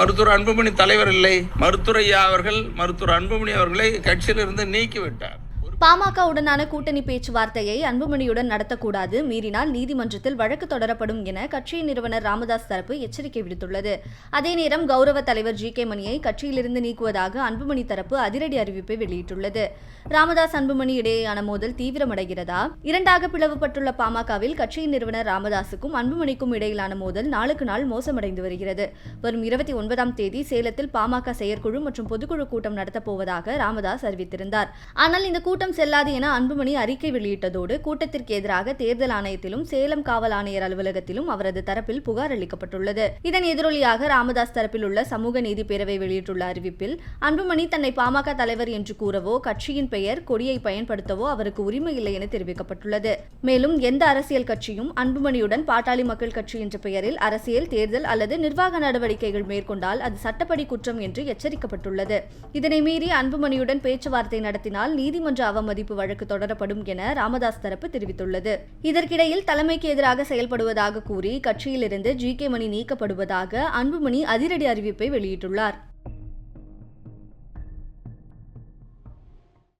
மருத்துவர் அன்புமணி தலைவர் இல்லை. மருத்துவர் அவர்கள் மருத்துவர் அன்புமணி அவர்களை கட்சியிலிருந்து நீக்கிவிட்டார். பாமகவுடனான கூட்டணி பேச்சுவார்த்தையை அன்புமணியுடன் நடத்தக்கூடாது மீறினால் நீதிமன்றத்தில் வழக்கு தொடரப்படும் என கட்சியின் நிறுவனர் ராமதாஸ் தரப்பு எச்சரிக்கை விடுத்துள்ளது. அதே நேரம் கௌரவ தலைவர் ஜி கே மணியை கட்சியிலிருந்து நீக்குவதாக அன்புமணி தரப்பு அதிரடி அறிவிப்பை வெளியிட்டுள்ளது. ராமதாஸ் அன்புமணி இடையேயான மோதல் தீவிரமடைகிறதா? இரண்டாக பிளவுபட்டுள்ள பாமகவில் கட்சியின் நிறுவனர் ராமதாசுக்கும் அன்புமணிக்கும் இடையிலான மோதல் நாளுக்கு நாள் மோசமடைந்து வருகிறது. வரும் இருபத்தி ஒன்பதாம் தேதி சேலத்தில் பாமக செயற்குழு மற்றும் பொதுக்குழு கூட்டம் நடத்தப் போவதாக ராமதாஸ் அறிவித்திருந்தார். ஆனால் இந்த கூட்டம் செல்லாது என அன்புமணி அறிக்கை வெளியிட்டதோடு கூட்டத்திற்கு எதிராக தேர்தல் ஆணையத்திலும் சேலம் காவல் ஆணையர் அலுவலகத்திலும் அவரது தரப்பில் புகார் அளிக்கப்பட்டுள்ளது. இதன் எதிரொலியாக ராமதாஸ் தரப்பில் உள்ள சமூக நீதி பேரவை வெளியிட்டுள்ள அறிவிப்பில் அன்புமணி தன்னை பாமக தலைவர் என்று கூறவோ கட்சியின் பெயர் கொடியை பயன்படுத்தவோ அவருக்கு உரிமை இல்லை என தெரிவிக்கப்பட்டுள்ளது. மேலும் எந்த அரசியல் கட்சியும் அன்புமணியுடன் பாட்டாளி மக்கள் கட்சி என்ற பெயரில் அரசியல் தேர்தல் அல்லது நிர்வாக நடவடிக்கைகள் மேற்கொண்டால் அது சட்டப்படி குற்றம் என்று எச்சரிக்கப்பட்டுள்ளது. இதனை மீறி அன்புமணியுடன் பேச்சுவார்த்தை நடத்தினால் நீதிமன்ற அவமதிப்பு வழக்கு தொடரப்படும் என ராமதாஸ் தரப்பு தெரிவித்துள்ளது. இதற்கிடையில் தலைமைக்கு எதிராக செயல்படுவதாக கூறி கட்சியிலிருந்து ஜி கே மணி நீக்கப்படுவதாக அன்புமணி அதிரடி அறிவிப்பை வெளியிட்டுள்ளார்.